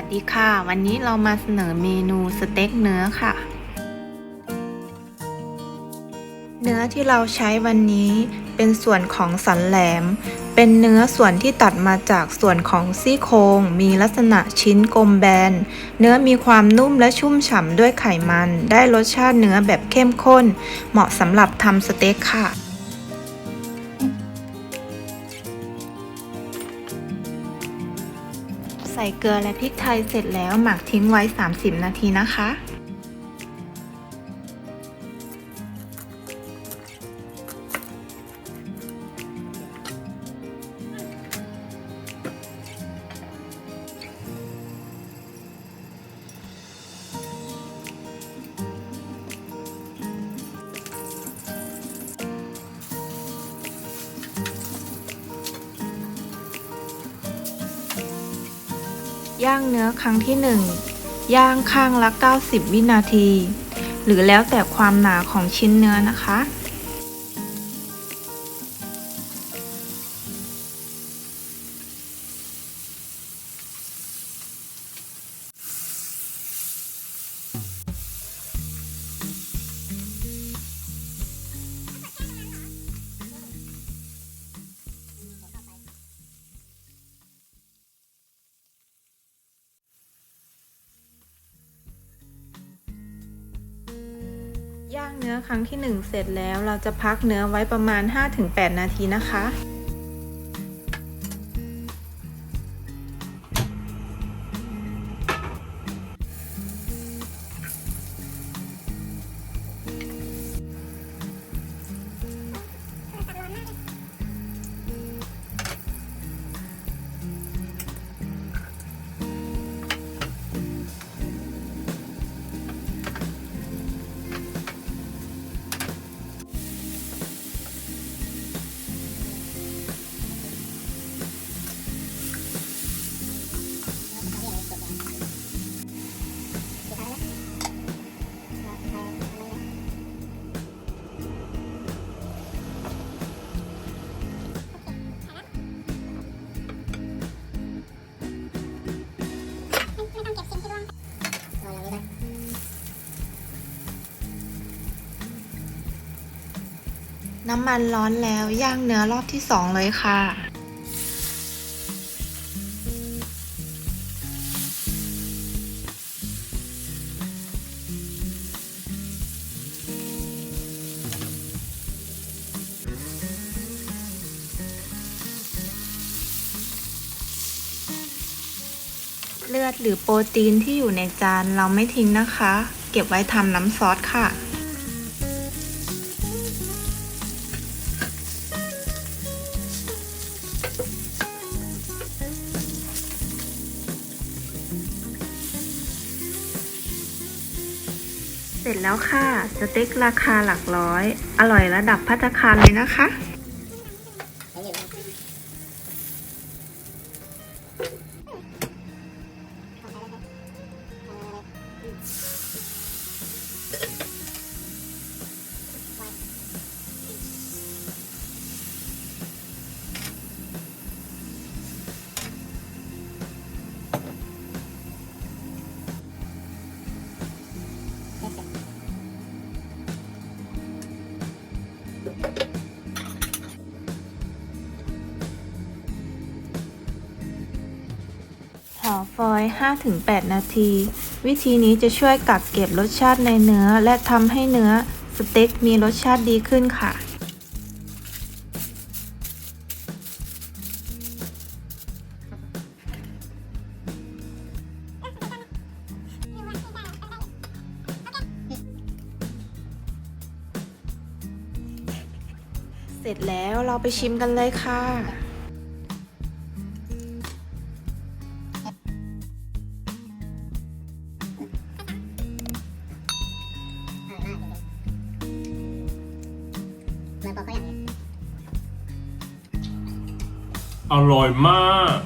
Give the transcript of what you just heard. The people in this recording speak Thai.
ัสดีค่ะ วันนี้เรามาเสนอเมนูสเต็กเนื้อค่ะ เนื้อที่เราใช้วันนี้เป็นส่วนของสันแหลม เป็นเนื้อส่วนที่ตัดมาจากส่วนของซี่โครงมีลักษณะชิ้นกลมแบน เนื้อมีความนุ่มและชุ่มฉ่ำด้วยไขมัน ได้รสชาติเนื้อแบบเข้มข้น เหมาะสำหรับทำสเต็กค่ะ ใส่เกลือและพริกไทยเสร็จแล้วหมักทิ้งไว้ 30 นาทีนะคะ ย่างเนื้อครั้งที่ 1 ย่างข้างละ 90 วินาที หรือแล้วแต่ความหนาของชิ้นเนื้อนะคะ ย่างเนื้อครั้งที่ 1 เสร็จแล้วเราจะพักเนื้อไว้ประมาณ 5-8 นาทีนะคะ น้ำมันร้อนแล้วย่างเนื้อรอบที่2เลยค่ะ เลือดหรือโปรตีนที่อยู่ในจานเราไม่ทิ้งนะคะ เก็บไว้ทำน้ำซอสค่ะ เสร็จแล้วค่ะ สเต็กราคาหลักร้อย อร่อยระดับพัตตาคารเลยนะคะ ห่อฟอยล์ 5-8 นาที วิธีนี้จะช่วยกักเก็บรสชาติในเนื้อ และทำให้เนื้อสเต็กมีรสชาติดีขึ้นค่ะเสร็จแล้วเราไปชิมกันเลยค่ะ อร่อยมาก